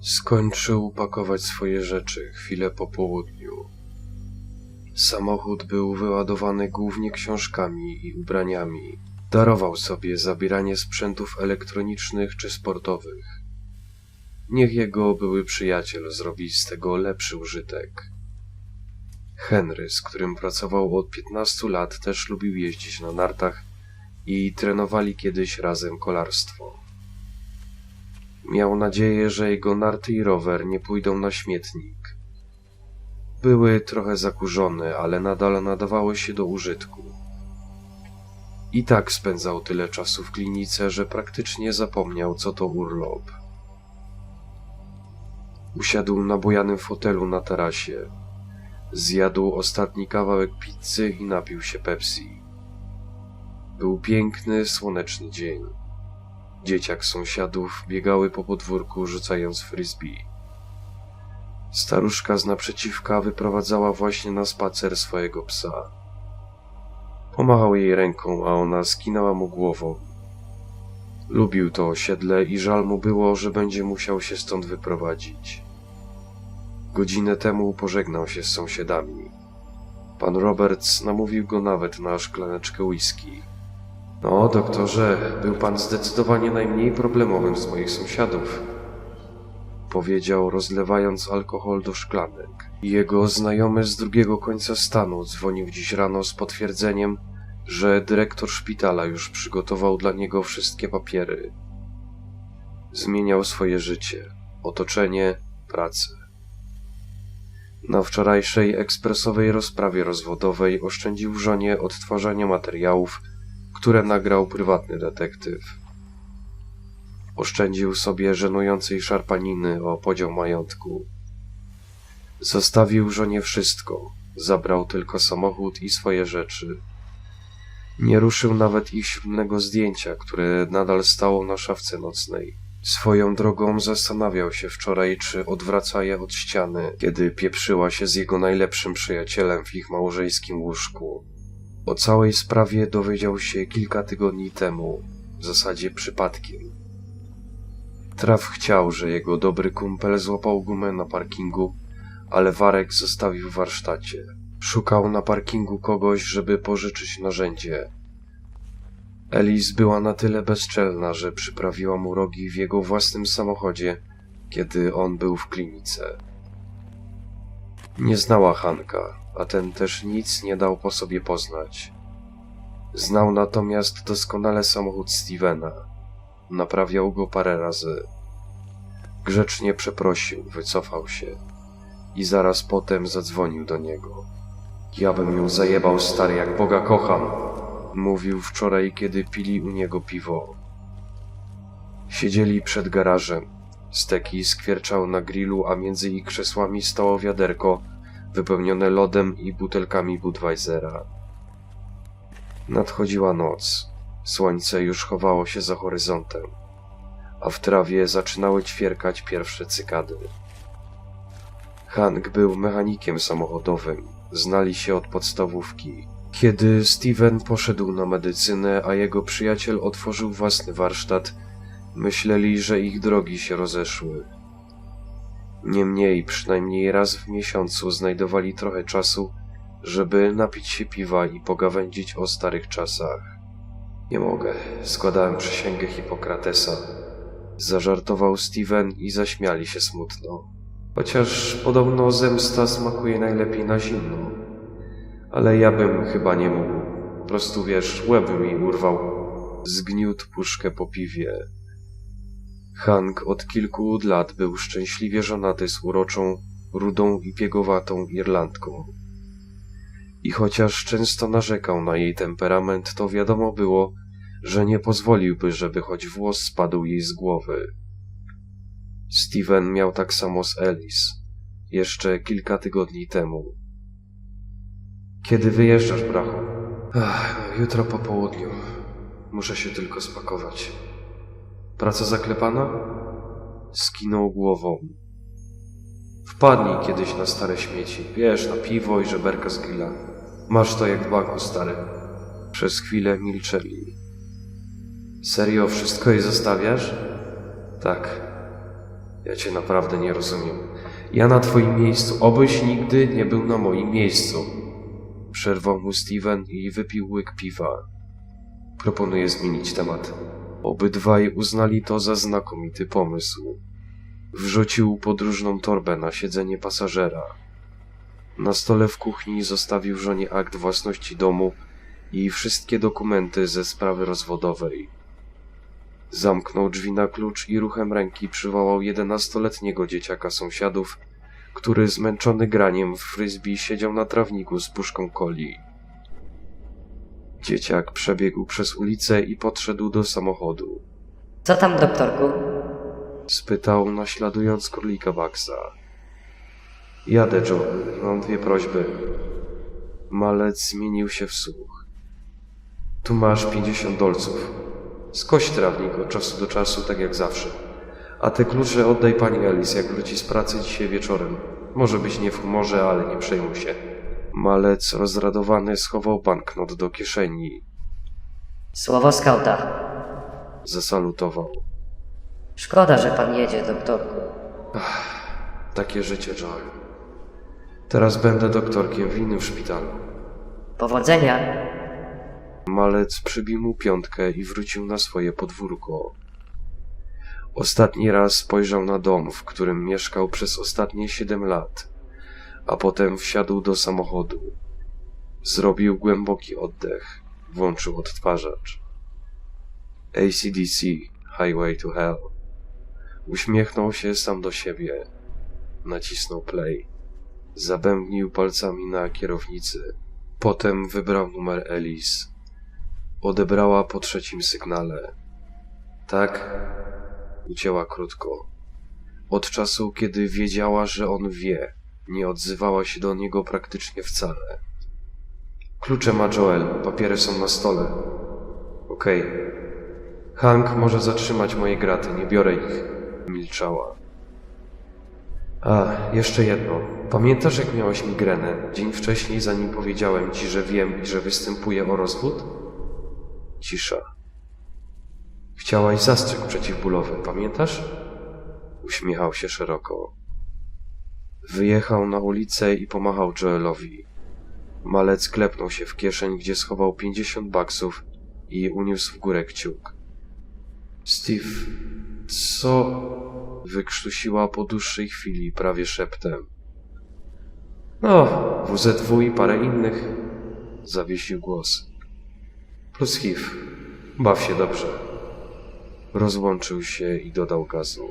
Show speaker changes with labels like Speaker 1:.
Speaker 1: Skończył pakować swoje rzeczy chwilę po południu. Samochód był wyładowany głównie książkami i ubraniami. Darował sobie zabieranie sprzętów elektronicznych czy sportowych. Niech jego były przyjaciel zrobi z tego lepszy użytek. Henry, z którym pracował od 15 lat, też lubił jeździć na nartach i trenowali kiedyś razem kolarstwo. Miał nadzieję, że jego narty i rower nie pójdą na śmietnik. Były trochę zakurzone, ale nadal nadawały się do użytku. I tak spędzał tyle czasu w klinice, że praktycznie zapomniał, co to urlop. Usiadł na bujanym fotelu na tarasie. Zjadł ostatni kawałek pizzy i napił się Pepsi. Był piękny, słoneczny dzień. Dzieciak sąsiadów biegały po podwórku, rzucając frisbee. Staruszka z naprzeciwka wyprowadzała właśnie na spacer swojego psa. Pomachał jej ręką, a ona skinęła mu głową. Lubił to osiedle i żal mu było, że będzie musiał się stąd wyprowadzić. Godzinę temu pożegnał się z sąsiadami. Pan Roberts namówił go nawet na szklaneczkę whisky. No, doktorze, był pan zdecydowanie najmniej problemowym z moich sąsiadów. Powiedział, rozlewając alkohol do szklanek. Jego znajomy z drugiego końca stanu dzwonił dziś rano z potwierdzeniem, że dyrektor szpitala już przygotował dla niego wszystkie papiery. Zmieniał swoje życie, otoczenie, pracę. Na wczorajszej ekspresowej rozprawie rozwodowej oszczędził żonie odtwarzania materiałów, które nagrał prywatny detektyw. Oszczędził sobie żenującej szarpaniny o podział majątku. Zostawił żonie wszystko, zabrał tylko samochód i swoje rzeczy. Nie ruszył nawet ich ślubnego zdjęcia, które nadal stało na szafce nocnej. Swoją drogą zastanawiał się wczoraj, czy odwraca je od ściany, kiedy pieprzyła się z jego najlepszym przyjacielem w ich małżeńskim łóżku. O całej sprawie dowiedział się kilka tygodni temu, w zasadzie przypadkiem. Traf chciał, że jego dobry kumpel złapał gumę na parkingu, ale Warek zostawił w warsztacie. Szukał na parkingu kogoś, żeby pożyczyć narzędzie. Elis była na tyle bezczelna, że przyprawiła mu rogi w jego własnym samochodzie, kiedy on był w klinice. Nie znała Hanka, a ten też nic nie dał po sobie poznać. Znał natomiast doskonale samochód Stevena. Naprawiał go parę razy. Grzecznie przeprosił, wycofał się i zaraz potem zadzwonił do niego. Ja bym ją zajebał, stary, jak Boga kocham, mówił wczoraj, kiedy pili u niego piwo. Siedzieli przed garażem. Steki skwierczał na grillu, a między ich krzesłami stało wiaderko wypełnione lodem i butelkami Budweisera. Nadchodziła noc. Słońce już chowało się za horyzontem, a w trawie zaczynały ćwierkać pierwsze cykady. Hank był mechanikiem samochodowym, znali się od podstawówki. Kiedy Steven poszedł na medycynę, a jego przyjaciel otworzył własny warsztat, myśleli, że ich drogi się rozeszły. Niemniej przynajmniej raz w miesiącu znajdowali trochę czasu, żeby napić się piwa i pogawędzić o starych czasach. Nie mogę, składałem przysięgę Hipokratesa. Zażartował Steven i zaśmiali się smutno. Chociaż podobno zemsta smakuje najlepiej na zimno. Ale ja bym chyba nie mógł. Po prostu wiesz, łeb mi urwał. Zgniótł puszkę po piwie. Hank od kilku lat był szczęśliwie żonaty z uroczą, rudą i piegowatą Irlandką. I chociaż często narzekał na jej temperament, to wiadomo było, że nie pozwoliłby, żeby choć włos spadł jej z głowy. Steven miał tak samo z Alice, jeszcze kilka tygodni temu. Kiedy wyjeżdżasz, brachu? Ach, jutro po południu. Muszę się tylko spakować. Praca zaklepana? Skinął głową. Wpadnij kiedyś na stare śmieci. Wiesz, na piwo i żeberka z grilla. Masz to jak w stary. Przez chwilę milczeli. Serio, wszystko jej zostawiasz? Tak. Ja cię naprawdę nie rozumiem. Ja na twoim miejscu, obyś nigdy nie był na moim miejscu. Przerwał mu Steven i wypił łyk piwa. Proponuję zmienić temat. Obydwaj uznali to za znakomity pomysł. Wrzucił podróżną torbę na siedzenie pasażera. Na stole w kuchni zostawił żonie akt własności domu i wszystkie dokumenty ze sprawy rozwodowej. Zamknął drzwi na klucz i ruchem ręki przywołał jedenastoletniego dzieciaka sąsiadów, który zmęczony graniem w frisbee siedział na trawniku z puszką coli. Dzieciak przebiegł przez ulicę i podszedł do samochodu.
Speaker 2: Co tam, doktorku?
Speaker 1: Spytał, naśladując królika Baxa. Jadę, Joe. Mam dwie prośby. Malec zmienił się w słuch. Tu masz 50 dolców. Skoś trawnik od czasu do czasu, tak jak zawsze. A te klucze oddaj pani Alice, jak wróci z pracy dzisiaj wieczorem. Może być nie w humorze, ale nie przejmuj się. Malec rozradowany schował banknot do kieszeni.
Speaker 2: Słowo skauta.
Speaker 1: Zasalutował.
Speaker 2: Szkoda, że pan jedzie, doktorku.
Speaker 1: Takie życie, Joel. Teraz będę doktorkiem w innym szpitalu.
Speaker 2: Powodzenia.
Speaker 1: Malec przybił mu piątkę i wrócił na swoje podwórko. Ostatni raz spojrzał na dom, w którym mieszkał przez ostatnie siedem lat, a potem wsiadł do samochodu. Zrobił głęboki oddech, włączył odtwarzacz. ACDC, Highway to Hell. Uśmiechnął się sam do siebie. Nacisnął play. Zabębnił palcami na kierownicy. Potem wybrał numer Elise. Odebrała po trzecim sygnale. Tak, ucięła krótko. Od czasu, kiedy wiedziała, że on wie, nie odzywała się do niego praktycznie wcale. Klucze ma Joel, papiery są na stole. Okej. Hank może zatrzymać moje graty, nie biorę ich. Milczała. A, jeszcze jedno. Pamiętasz, jak miałeś migrenę dzień wcześniej, zanim powiedziałem ci, że wiem i że występuję o rozwód? Cisza. Chciałaś zastrzyk przeciwbólowy, pamiętasz? Uśmiechał się szeroko. Wyjechał na ulicę i pomachał Joelowi. Malec klepnął się w kieszeń, gdzie schował pięćdziesiąt baksów i uniósł w górę kciuk. Steve, co? Wykrztusiła po dłuższej chwili, prawie szeptem. No, WZW i parę innych. Zawiesił głos. Plus HIV. Baw się dobrze. Rozłączył się i dodał gazu.